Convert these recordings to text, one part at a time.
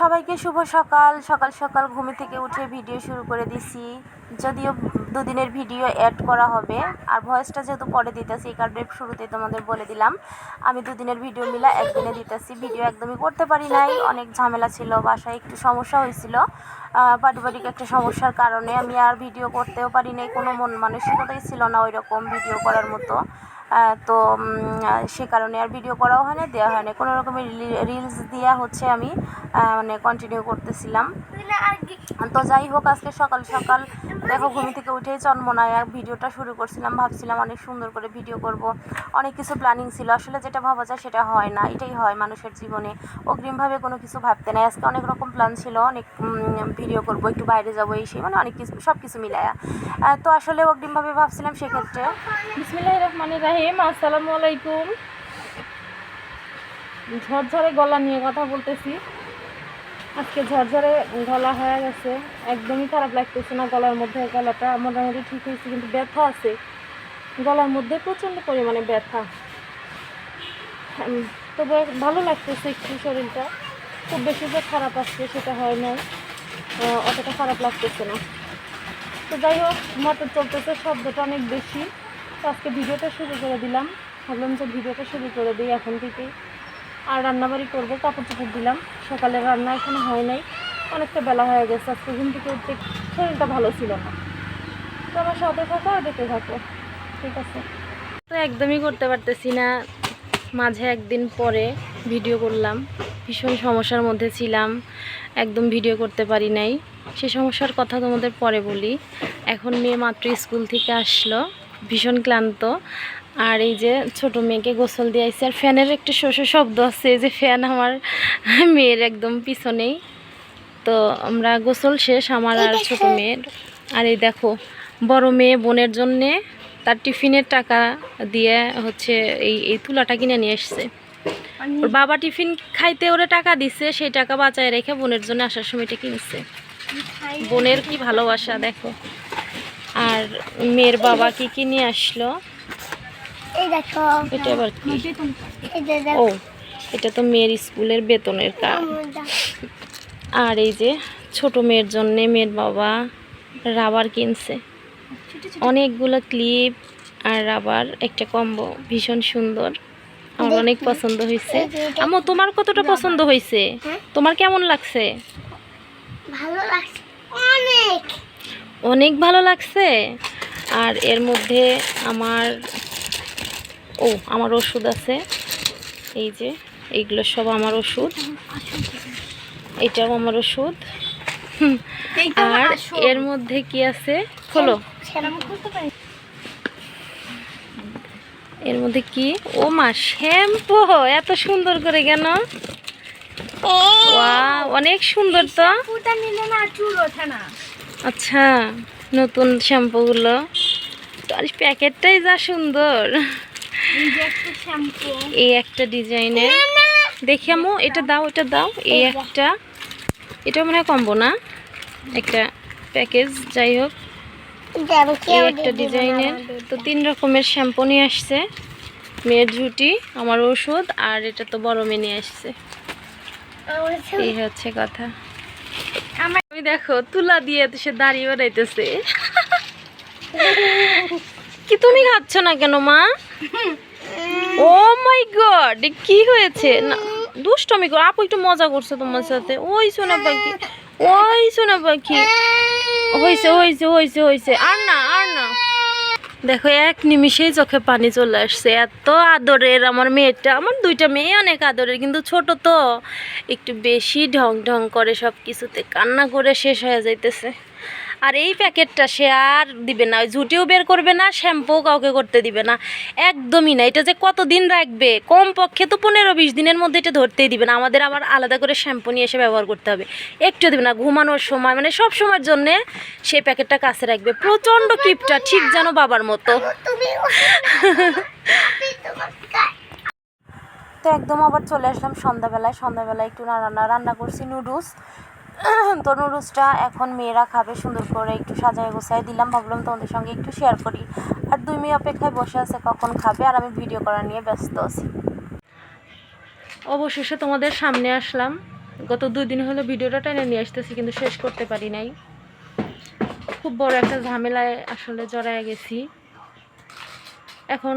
সবাইকে শুভ সকাল। সকাল সকাল ঘুম থেকে উঠে ভিডিও শুরু করে দিছি। যদিও দুদিনের ভিডিও অ্যাড করা হবে। আর ভয়েসটা যেহেতু পরে দিতেছি, এই কারণে শুরুতেই তোমাদের বলে দিলাম। আমি দুদিনের ভিডিও মিলা একদিনে দিতেছি। ভিডিও একদমই করতে পারি নাই। অনেক ঝামেলা ছিল, বাসায় একটু সমস্যা হয়েছিল। পারিবারিক একটা সমস্যার কারণে আমি আর ভিডিও করতেও পারি নাই। কোনো মন মানসিকতাই ছিল না ওই রকম ভিডিও করার মতো। তো সে কারণে আর ভিডিও করাও হয় না দেওয়া হয় না কোনো রকমের রিলস দিয়া হচ্ছে আমি মানে কন্টিনিউ করতেছিলাম। তো যাই হোক, আজকে সকাল সকাল দেখো, ঘুম থেকে উঠেই চন্মনায় ভিডিওটা শুরু করছিলাম। ভাবছিলাম অনেক সুন্দর করে ভিডিও করব। অনেক কিছু প্ল্যানিং ছিল। আসলে যেটা ভাবা যায় সেটা হয় না। এটাই হয় মানুষের জীবনে। অগ্রিমভাবে কোনো কিছু ভাবতে নাই। আজকে অনেক রকম প্ল্যান ছিল। অনেক ভিডিও করব, একটু বাইরে যাব, এই সেই মানে অনেক কিছু সব কিছু মিলায়া তো আসলে অগ্রিমভাবে ভাবছিলাম সেক্ষেত্রে। বিসমিল্লাহ রহমানির রাহিম। আসসালামু আলাইকুম। ঝরঝরে গলা নিয়ে কথা বলতেছি। আজকে ঝরঝরে গলা হয়ে গেছে। একদমই খারাপ লাগতেছে না গলার মধ্যে, গলাটা মোটামুটি ঠিক হয়েছে, কিন্তু ব্যথা আছে। গলার মধ্যে প্রচণ্ড পরিমাণে ব্যথা। তবে ভালো লাগতেছে একটু শরীরটা। খুব বেশি যে খারাপ আসছে সেটা হয় না অতটা খারাপ লাগতেছে না। তো যাই হোক মোটর চলতেছে শব্দটা অনেক বেশি। তো আজকে ভিডিওটা শুরু করে দিলাম। ভাবলাম যে ভিডিওটা শুরু করে দিই এখন থেকেই। আর রান্নাবাড়ি করব কাপড় চোপড় দিলাম। সকালে রান্না এখনও হয় নাই, অনেকটা বেলা হয়ে গেছে, আজকে ঘুম থেকে উঠতে শরীরটা ভালো ছিল না। তো আমার সাথে থাকো আর দেখতে থাকো, ঠিক আছে? তো একদমই করতে পারতেছি না, মাঝে একদিন পরে ভিডিও করলাম, ভীষণ সমস্যার মধ্যে ছিলাম, একদম ভিডিও করতে পারি নাই। সে সমস্যার কথা তোমাদের পরে বলি, এখন মেয়ে মাত্র স্কুল থেকে আসলো, ভীষণ ক্লান্ত আর এই যে ছোট মেয়েকে গোসল দিয়ে আসছে আর ফ্যানের একটা শোষ শব্দ আছে এই যে ফ্যান আমার মেয়ের একদম পিছনেই। তো আমরা গোসল শেষ আমার আর ছোট মেয়ের। আর এই দেখো বড় মেয়ে বোনের জন্যে তার টিফিনের টাকা দিয়ে হচ্ছে এই এই তুলাটা কিনে নিয়ে এসছে। ওর বাবা টিফিন খাইতে ওরে টাকা দিছে সেই টাকা বাঁচায় রেখে বোনের জন্য আসার সময় এটা কিনছে। বোনের কি ভালোবাসা দেখো। আর মেয়ের বাবা কি কিনে আসলো? এই দেখো। এটা আবার কি? ও এটা তো মেয়ের স্কুলের বেতনের কার্ড। আর এই যে ছোট মেয়ের জন্যে মেয়ের বাবা রাবার কিনছে। অনেকগুলো ক্লিপ আর রাবার একটা কম্বো ভীষণ সুন্দর। আমার অনেক পছন্দ হয়েছে। আম্মু তোমার কতটা পছন্দ হয়েছে? হ্যাঁ? তোমার কেমন লাগছে? ভালো লাগছে। অনেক। অনেক ভালো লাগছে। আর এর মধ্যে আমার ও আমার ওষুধ আছে। এই যে এইগুলো সব আমার ওষুধ। এটাও আমার ওষুধ। আর এর মধ্যে কি আছে? খোলো। এর মধ্যে কি? ও মা শ্যাম্পু! এত সুন্দর করে কেন? অনেক সুন্দর তো। আচ্ছা নতুন শ্যাম্পুগুলো। আর প্যাকেটটাই যা সুন্দর। এই একটা ডিজাইনের। দেখি আমু এটা দাও এটা দাও। এই একটা। এটা মনে হয় কম্বো না? একটা প্যাকেজ যাই হোক। এই একটা ডিজাইনের। তো তিন রকমের শ্যাম্পু নিয়ে আসছে। মেয়ের ঝুটি আমার ওষুধ আর এটা তো বড় মেয়ে নিয়ে আসছে। এই হচ্ছে কথা। আমি দেখো তুলা দিয়ে সে দাঁড়িয়ে বেড়াইতেছে কি তুমি খাচ্ছ না কেন মা? ও মাই গড কি হয়েছে? না, দুষ্টমি কর, আপু একটু মজা করছে তোমার সাথে। ওই সোনা পাখি, ওই সোনা পাখি। হয়েছে হয়েছে হয়েছে হয়েছে আর না আর না। দেখো, এক নিমিষেই চোখে পানি চলে আসছে। এত আদরের আমার মেয়েটা, আমার দুইটা মেয়ে অনেক আদরের, কিন্তু ছোট তো। একটু বেশি ঢং ঢং করে সব কিছুতে কান্না করে শেষ হয়ে যাইতেছে। আর এই প্যাকেটটা সে আর দিবে না, ওই ঝুটিও বের করবে না শ্যাম্পু কাউকে করতে দিবে না। একদমই না, এটা যে কতদিন রাখবে? কম পক্ষে তো পনেরো বিশ দিনের মধ্যে এটা ধরতেই দিবে না। আমাদের আবার আলাদা করে শ্যাম্পু নিয়ে এসে ব্যবহার করতে হবে। একটু দিবে না, ঘুমানোর সময় মানে সব সময়ের জন্যে সেই প্যাকেটটা কাছে রাখবে। প্রচণ্ড কিপটা, ঠিক যেন বাবার মতো। তো একদম আবার চলে আসলাম সন্ধ্যাবেলায়। সন্ধ্যাবেলায় একটু রান্না রান্না করছি, নুডলস। তো নুডলসটা এখন মেয়েরা খাবে সুন্দর করে একটু সাজায় গোছায়। দিলাম ভাবলাম তোমাদের সঙ্গে একটু শেয়ার করি। আর দুই মেয়ে অপেক্ষায় বসে আছে কখন খাবে আর আমি ভিডিও করা নিয়ে ব্যস্ত আছি। অবশেষে তোমাদের সামনে আসলাম। গত দুই দিন হলো ভিডিওটা টেনে নিয়ে আসতেছি কিন্তু শেষ করতে পারি নাই। খুব বড় একটা ঝামেলায় আসলে জড়ায় গেছি। এখন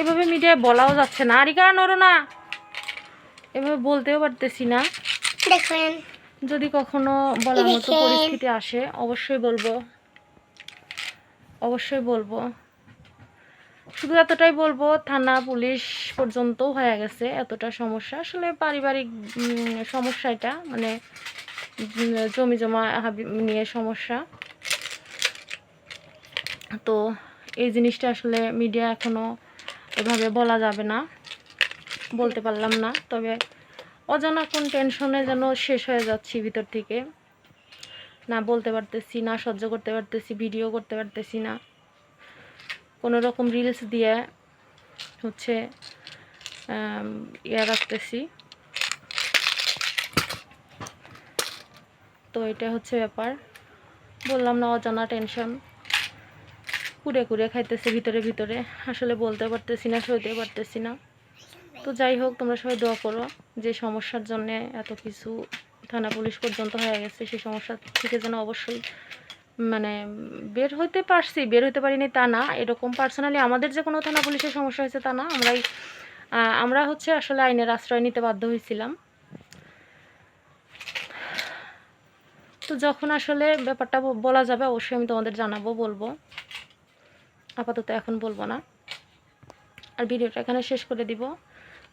এভাবে মিডিয়ায় বলাও যাচ্ছে না। আরিকা নড়ো না এভাবে বলতেও পারতেছি না। দেখেন যদি কখনো বলার মতো পরিস্থিতি আসে অবশ্যই বলব। অবশ্যই বলব। শুধু এতটাই বলব থানা পুলিশ পর্যন্ত হয়ে গেছে এতটা সমস্যা। আসলে পারিবারিক সমস্যা এটা মানে জমি জমা হাবি- নিয়ে সমস্যা। তো এই জিনিসটা আসলে মিডিয়া এখনও এভাবে বলা যাবে না বলতে পারলাম না। তবে অজানা কোন টেনশনে যেন শেষ হয়ে যাচ্ছি ভিতর থেকে। না বলতে পারতেছি, না সহ্য করতে পারতেছি ভিডিও করতে পারতেছি না। কোনো রকম রিলস দিয়ে হচ্ছে ইয়া রাখতেছি। তো এটা হচ্ছে ব্যাপার। বললাম না, অজানা টেনশন কুড়ে কুড়ে খাইতেছে ভিতরে ভিতরে। আসলে বলতে পারতেছি না সইতে পারতেছি না। তো যাই হোক, তোমরা সবাই দোয়া করো যে সমস্যার জন্য এত কিছু থানা পুলিশ পর্যন্ত হয়ে গেছে, সেই সমস্যা থেকে যেন অবশ্যই মানে বের হতে পারছি, বের হতে পারিনি তা না। এরকম পার্সোনালি আমাদের যে কোনো থানা পুলিশের সমস্যা হয়েছে তা না। আমরাই আমরা হচ্ছে আসলে আইনের আশ্রয় নিতে বাধ্য হয়েছিলাম। তো যখন আসলে ব্যাপারটা বলা যাবে, অবশ্যই আমি তোমাদের জানাব, বলব। আপাতত এখন বলব না। আর ভিডিওটা এখানে শেষ করে দিব।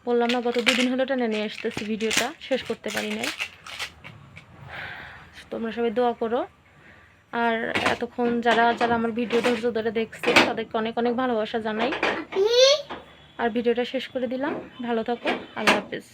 বললাম না, গত দুদিন হলো টেনে নিয়ে আসতেছি ভিডিওটা, শেষ করতে পারি নাই। তোমরা সবাই দোয়া করো। আর এতক্ষণ যারা যারা আমার ভিডিও ধৈর্য ধরে দেখছে, তাদেরকে অনেক অনেক ভালোবাসা জানাই। আর ভিডিওটা শেষ করে দিলাম। ভালো থাকো। আল্লাহ হাফিজ।